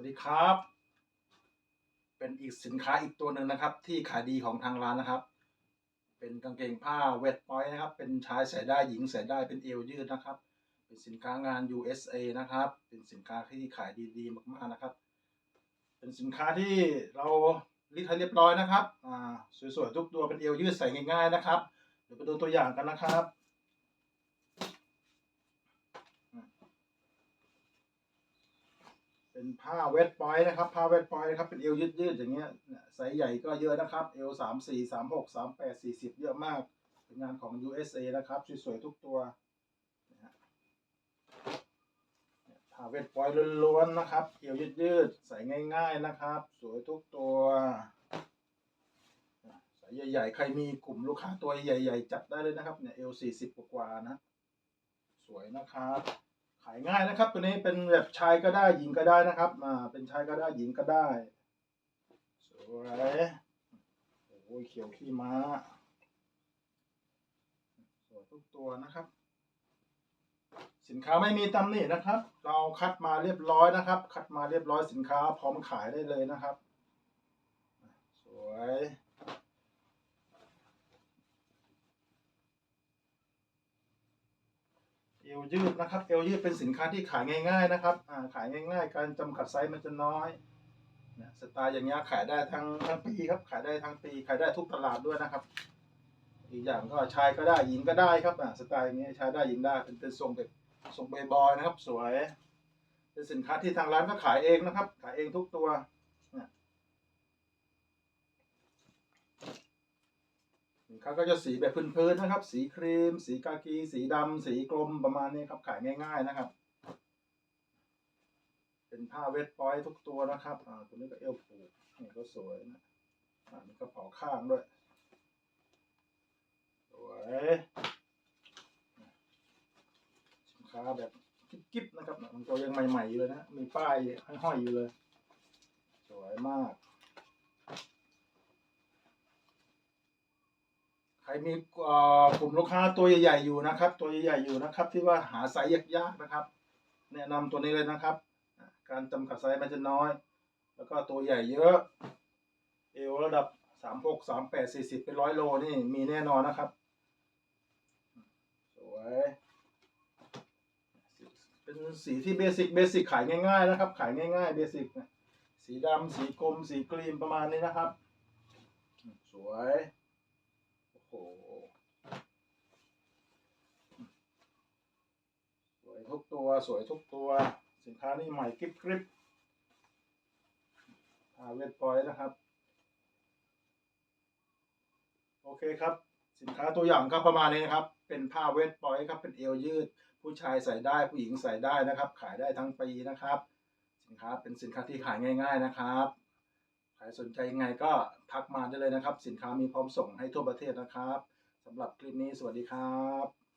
วัสดีครับ เป็นอีกสินค้าอีกตัวหนึ่งนะครับ ที่ขายดีของทางร้านนะครับ เป็นกางเกงผ้าเวทพอยต์นะครับ เป็นชายใส่ได้หญิงใส่ได้เป็นเอวยืดนะครับ เป็นสินค้างาน USA นะครับ เป็นสินค้าที่ขายดีๆมากๆนะครับ เป็นสินค้าที่เราลิทให้เรียบร้อยนะครับ อ่า สวยๆทุกตัวเป็นเอวยืดใส่ง่ายๆนะครับ เดี๋ยวไปดูตัวอย่างกันนะครับ เป็นผ้าเวทปอยนะครับ ผ้าเวทปอยนะครับ เป็นเอวยืดๆอย่างเงี้ยไซส์ใหญ่ก็เยอะนะครับ เอวสามสี่สามหกสามแปดสี่สิบเยอะมาก เป็นงานของ USA นะครับ สวยๆทุกตัวผ้าเวทปอยล้วนๆนะครับ เอวยืดๆใส่ง่าย ๆนะครับ สวยทุกตัวใส่ใหญ่ๆ ใครมีกลุ่มลูกค้าตัวใหญ่ ๆ จับได้เลยนะครับ เนี่ยเอวสี่สิบกว่านะ สวยนะครับ ขายง่ายนะครับ ตัวนี้เป็นแบบชายก็ได้หญิงก็ได้นะครับอ่าเป็นชายก็ได้หญิงก็ได้สวยโอ้ยเขียวขี้ม้าสวยทุกตัวนะครับ สินค้าไม่มีตำหนินะครับ เราคัดมาเรียบร้อยนะครับ คัดมาเรียบร้อยสินค้าพร้อมขายได้เลยนะครับ สวย เอวยืดนะครับ เอวยืดเป็นสินค้าที่ขายง่าย ๆนะครับอ่าขายง่าย ๆ การจำกัดไซส์มันจะน้อยนี่ยสไตล์อย่างเงี้ยขายได้ทั้งทั้งปีครับ ขายได้ทั้งปีขายได้ทุกตลาดด้วยนะครับ อีกอย่างก็ชายก็ได้หญิงก็ได้ครับอ่าสไตล์อย่างเงี้ยชายได้หญิงได้เป็นเป็นทรงแบบทรงเบย์บอยนะครับ สวย เป็นสินค้าที่ทางร้านก็ขายเองนะครับ ขายเองทุกตัว เนี่ย สินค้าก็จะสีแบบพื้นๆนะครับ สีครีม สีกากีสีดำสีกลมประมาณนี้ครับขายง่ายๆนะครับ เป็นผ้าเวทปอยทุกตัวนะครับอ่าตัวนี้ก็เอวผูกนี่ก็สวยนะอ่ามีกระเป๋าข้างด้วยสวยสินค้าแบบกิ๊บๆนะครับมันตัวยังใหม่ๆอยู่เลยนะมีป้ายห้อยๆอยู่เลย สวยมาก ใครมีกลุ่มลูกค้าตัวใหญ่ๆอยู่นะครับ ตัวใหญ่ๆอยู่นะครับ ที่ว่าหาไซส์ยากๆนะครับ แนะนำตัวนี้เลยนะครับ การจำกัดไซส์มันจะน้อย แล้วก็ตัวใหญ่เยอะ เอวระดับสามหกสามแปดสี่สิบเป็นร้อยโลนี่มีแน่นอนนะครับ สวยเป็นสีที่เบสิกเบสิกขายง่ายๆนะครับ ขายง่ายๆเบสิกสีดำสีกรมสีครีมประมาณนี้นะครับ สวย โหสวยทุกตัวสวยทุกตัว สินค้านี่ใหม่กริบกริบอาเวทพอยต์นะครับ โอเคครับ สินค้าตัวอย่างก็ประมาณนี้นะครับ เป็นผ้าเวทพอยครับ เป็นเอวยืด ผู้ชายใส่ได้ผู้หญิงใส่ได้นะครับ ขายได้ทั้งปีนะครับ สินค้าเป็นสินค้าที่ขายง่าย ๆนะครับ ใครสนใจยังไงก็ทักมาได้เลยนะครับ สินค้ามีพร้อมส่งให้ทั่วประเทศนะครับสำหรับคลิปนี้สวัสดีครับ